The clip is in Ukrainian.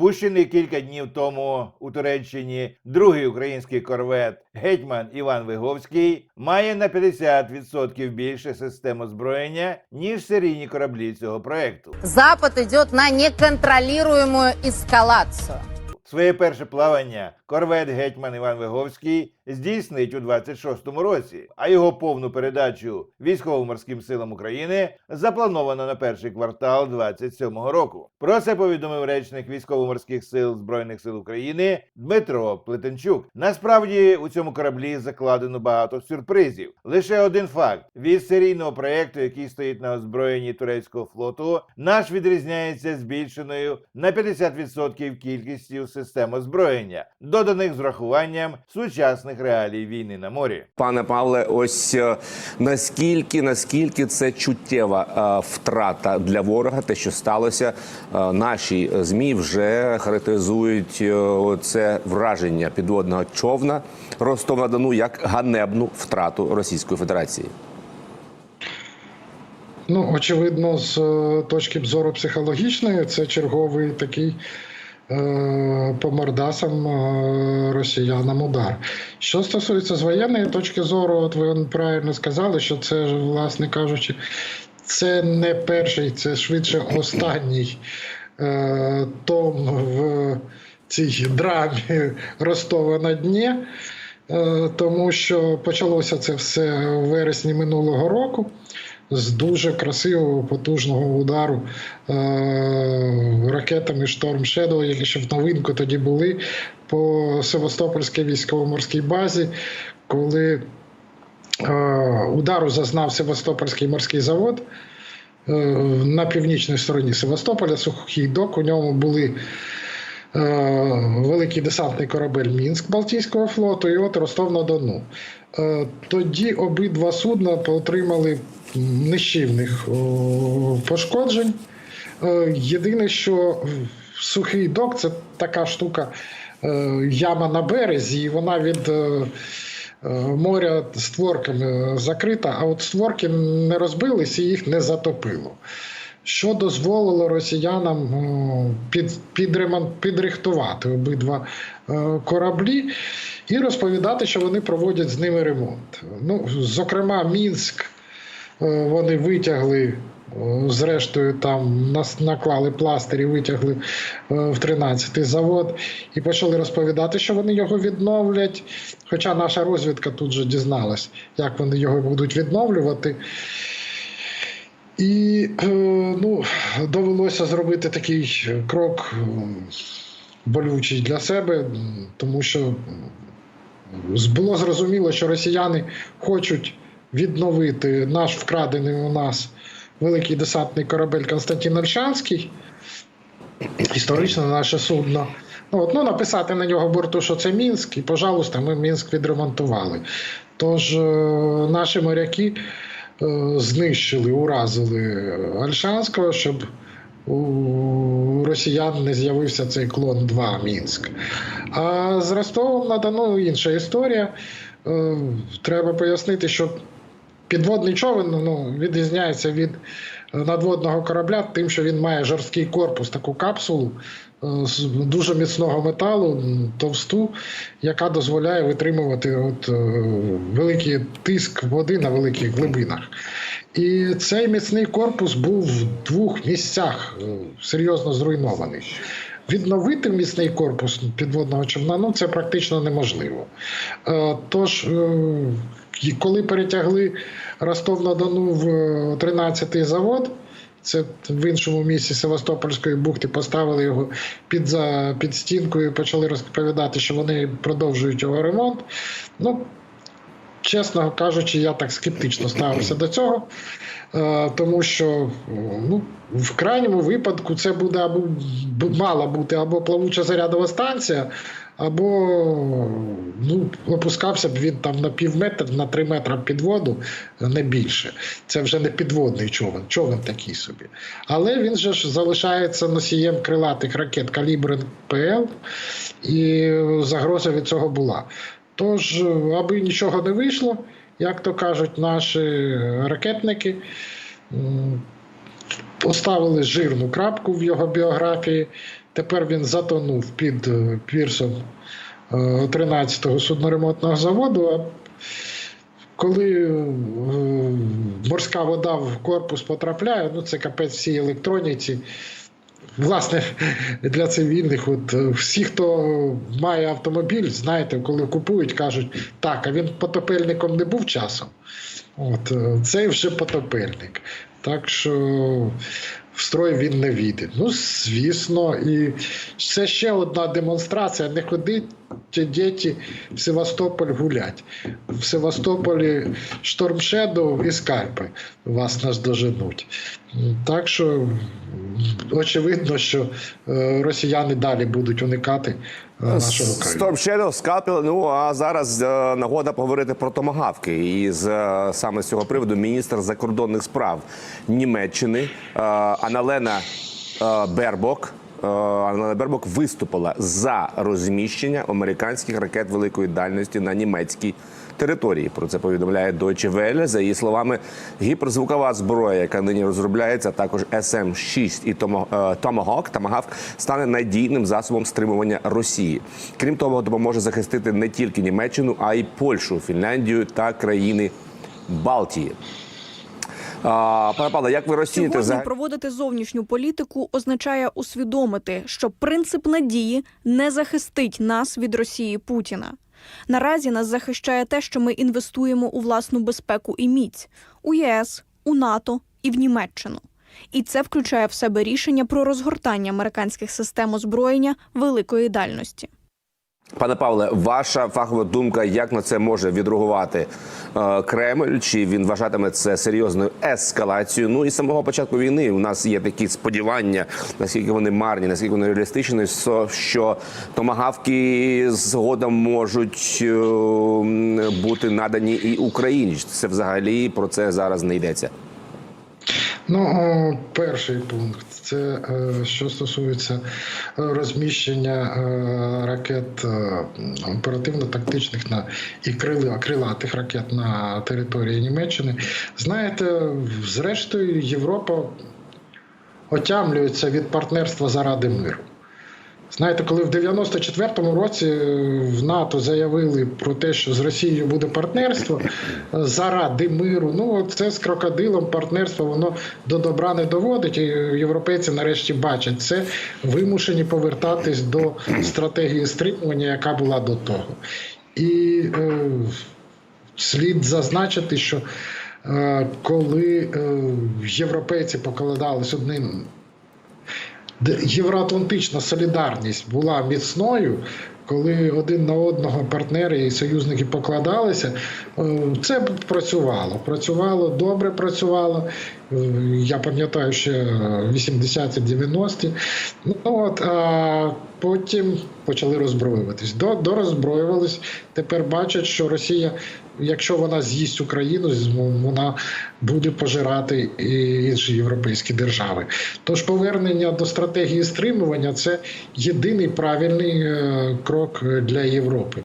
Спущений кілька днів тому у Туреччині другий український корвет гетьман Іван Виговський має на 50% більше систем озброєння, ніж серійні кораблі цього проекту. Запад йде на неконтролюємо ескалацію. Своє перше плавання корвет гетьман Іван Виговський здійснить у 26-му році, а його повну передачу військово-морським силам України заплановано на перший квартал 27-го року. Про це повідомив речник військово-морських сил Збройних сил України Дмитро Плетенчук. Насправді у цьому кораблі закладено багато сюрпризів. Лише один факт: від серійного проєкту, який стоїть на озброєнні турецького флоту, наш відрізняється збільшеною на 50% кількістю систем озброєння, доданих з врахуванням сучасних реалій війни на морі. Пане Павле, ось е, наскільки наскільки це чуттєва е, втрата для ворога, те, що сталося, Е, наші змі вже характеризують е, це враження підводного човна Ростова Дону як ганебну втрату Російської Федерації. Ну, очевидно, з точки зору психологічної, це черговий такий по мордасам е, росіянам удар. Що стосується з воєнної точки зору, от ви правильно сказали, що це, власне кажучи, це не перший, це швидше останній е, том в цій драмі Ростова на Дні. Е, Тому що почалося це все у вересні минулого року з дуже красивого потужного удару е- ракетами Storm Shadow, які ще в новинку тоді були по Севастопольській військово-морській базі, коли е- удару зазнав Севастопольський морський завод. е, На північній стороні Севастополя сухий док. У ньому були великий десантний корабель Мінськ Балтійського флоту і от Ростов на Дону. Е, Тоді обидва судна отримали нищівних пошкоджень. Е, Єдине, що сухий док це така штука, е, яма на березі, і вона від е, е, моря створками закрита, а от створки не розбились і їх не затопило. Що дозволило росіянам під, підремон, підрихтувати обидва е, кораблі і розповідати, що вони проводять з ними ремонт. Ну, зокрема, Мінськ е, вони витягли. Зрештою, там нас наклали пластирі, витягли е, в 13-й завод і почали розповідати, що вони його відновлять. Хоча наша розвідка тут же дізналась, як вони його будуть відновлювати. І е, ну, довелося зробити такий крок е, болючий для себе, тому що було зрозуміло, що росіяни хочуть відновити наш вкрадений у нас великий десантний корабель Константин Ольшанський, історично наше судно. Ну, от, ну, написати на нього борту, що це Мінськ, і, пожалуйста, ми Мінськ відремонтували. Тож е, наші моряки знищили, уразили Альшанського, щоб у росіян не з'явився цей клон 2 Мінськ. А з Ростовом на Дону інша історія. Е, Треба пояснити, що підводний човен ну, відрізняється від надводного корабля тим, що він має жорсткий корпус, таку капсулу е, з дуже міцного металу, товсту, яка дозволяє витримувати от, е, великий тиск води на великих глибинах. І цей міцний корпус був в двох місцях е, серйозно зруйнований. Відновити міцний корпус підводного човна ну це практично неможливо. Е, Тож, е, коли перетягли Ростов на Дону в 13-й завод, це в іншому місці Севастопольської бухти поставили його під, за, під стінкою і почали розповідати, що вони продовжують його ремонт. Ну, чесно кажучи, я так скептично ставився до цього, е, тому що ну, в крайньому випадку це буде або мала бути або плавуча зарядова станція, або ну, опускався б він там на пів метра, на три метра під воду, не більше. Це вже не підводний човен, човен такий собі. Але він же ж залишається носієм крилатих ракет калібр ПЛ, і загроза від цього була. Тож, аби нічого не вийшло, як то кажуть наші ракетники, поставили жирну крапку в його біографії. Тепер він затонув під е, пірсом е, 13-го судноремонтного заводу. А коли е, морська вода в корпус потрапляє, ну це капець всій електроніці. Власне, для цивільних, от е, всі, хто має автомобіль, знаєте, коли купують, кажуть, так, а він потопельником не був часом. От, е, цей вже потопельник. Так що в строй він не війде. Ну, звісно, і це ще одна демонстрація. Не ходить діти в Севастополь гулять. В Севастополі штормшедов і скальпи вас наздоженуть. Так що очевидно, що е, росіяни далі будуть уникати е, нашого. Storm Shadow, скалпіл. Ну а зараз е, нагода поговорити про томагавки. І з е, саме з цього приводу міністр закордонних справ Німеччини е, Аналена е, Бербок. Е, Аналена Бербок виступила за розміщення американських ракет великої дальності на німецькій території. Про це повідомляє Deutsche Welle. За її словами, гіперзвукова зброя, яка нині розробляється, також SM-6 і Томо- е, Tomahawk, Tomahawk стане надійним засобом стримування Росії. Крім того, допоможе захистити не тільки Німеччину, а й Польщу, Фінляндію та країни Балтії. Пане Павле, як ви розцінюєте Сьогодні проводити зовнішню політику означає усвідомити, що принцип надії не захистить нас від Росії Путіна. Наразі нас захищає те, що ми інвестуємо у власну безпеку і міць у ЄС, у НАТО і в Німеччину. І це включає в себе рішення про розгортання американських систем озброєння великої дальності. Пане Павле, ваша фахова думка, як на це може відреагувати е, Кремль? Чи він вважатиме це серйозною ескалацією? Ну і з самого початку війни у нас є такі сподівання, наскільки вони марні, наскільки вони реалістичні, що томагавки згодом можуть е, бути надані і Україні. Це взагалі про це зараз не йдеться. Ну, перший пункт це е, що стосується е, розміщення е, ракет оперативно-тактичних на і крилатих ракет на території Німеччини. Знаєте, зрештою, Європа отямлюється від партнерства заради миру. Знаєте, коли в 94-му році е, в НАТО заявили про те, що з Росією буде партнерство е, заради миру, ну це з крокодилом партнерство воно до добра не доводить. І європейці нарешті бачать це, вимушені повертатись до стратегії стримування, яка була до того. І е, слід зазначити, що е, коли е, європейці покладались одним євроатлантична солідарність була міцною, коли один на одного партнери і союзники покладалися, е, це працювало. Працювало добре працювало. Е, Я пам'ятаю ще 80-ті, 90-ті. Ну от а потім почали роззброюватись. До, дороззброювались. Тепер бачать, що Росія, якщо вона з'їсть Україну, вона буде пожирати і інші європейські держави. Тож повернення до стратегії стримування це єдиний правильний е, крок для Європи.